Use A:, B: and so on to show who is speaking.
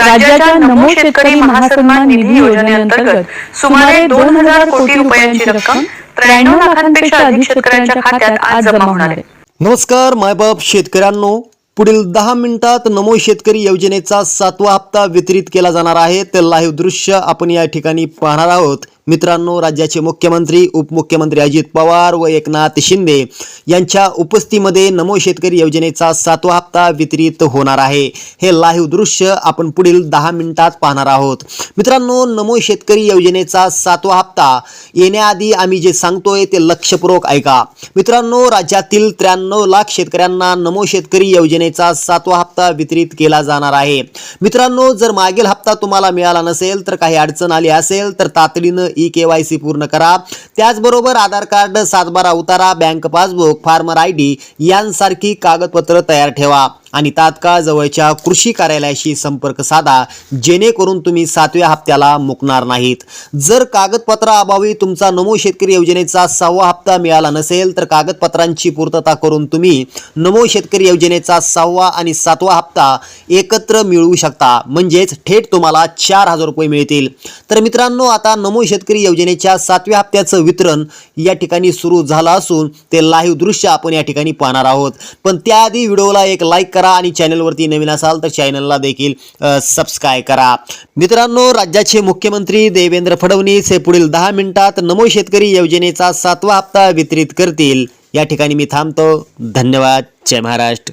A: राज्याच्या नमो शेतकरी महासन्मान निधी योजनेअंतर्गत सुमारे दोन हजार कोटी रुपयांची रक्कम त्र्याण्णव लाखांपेक्षा अधिक शेतकऱ्यांच्या खात्यात आज जमा होणार आहे.
B: नमस्कार मायबाप शेतकऱ्यांनो. पुढील दहा मिनिटात नमो शेतकरी योजनेचा सातवा हप्ता वितरित केला जाणार आहे. ते लाईव्ह दृश्य आपण या ठिकाणी पाहणार आहोत. मित्रांनो राज्याचे मुख्यमंत्री उपमुख्यमंत्री अजित पवार व एकनाथ शिंदे यांच्या उपस्थितीमध्ये नमो शेतकरी योजनेचा सातवा हप्ता वितरित होणार आहे. हे लाईव्ह दृश्य आपण पुढील दहा मिनिटात पाहणार आहोत. मित्रांनो नमो शेतकरी योजनेचा सातवा हप्ता येण्याआधी आम्ही जे सांगतोय ते लक्षपूर्वक ऐका. मित्रांनो राज्यातील त्र्याण्णव लाख शेतकऱ्यांना नमो शेतकरी योजनेचा सातवा हप्ता वितरित केला जाणार आहे. मित्रांनो जर मागील हप्ता तुम्हाला मिळाला नसेल तर काही अडचण आली असेल तर तातडीनं ई के वाय सी पूर्ण करा. त्याचबरोबर आधार कार्ड सातबारा उतारा bank passbook farmer I D यांसारखी कागदपत्र तयार ठेवा. आणि तात्काळ जवळच्या कृषी कार्यालयाशी संपर्क साधा जेणेकरून तुम्ही सातव्या हप्त्याला मुकणार नाहीत. जर कागदपत्राअभावी तुमचा नमो शेतकरी योजनेचा सहावा हप्ता मिळाला नसेल तर कागदपत्रांची पूर्तता करून तुम्ही नमो शेतकरी योजनेचा सहावा आणि सातवा हप्ता एकत्र मिळवू शकता. म्हणजेच थेट तुम्हाला चार हजार रुपये मिळतील. तर मित्रांनो आता नमो शेतकरी योजनेच्या सातव्या हप्त्याचं वितरण या ठिकाणी सुरू झालं असून ते लाईव्ह दृश्य आपण या ठिकाणी पाहणार आहोत. पण त्याआधी व्हिडिओला एक लाईक करा आणि चॅनलवरती नवीन असाल तर चॅनलला देखील सबस्क्राईब करा. मित्रांनो राज्याचे मुख्यमंत्री देवेंद्र फडणवीस हे पुढील दहा मिनिटात नमो शेतकरी योजनेचा सातवा हप्ता वितरित करतील. या ठिकाणी मी थांबतो. धन्यवाद. जय महाराष्ट्र.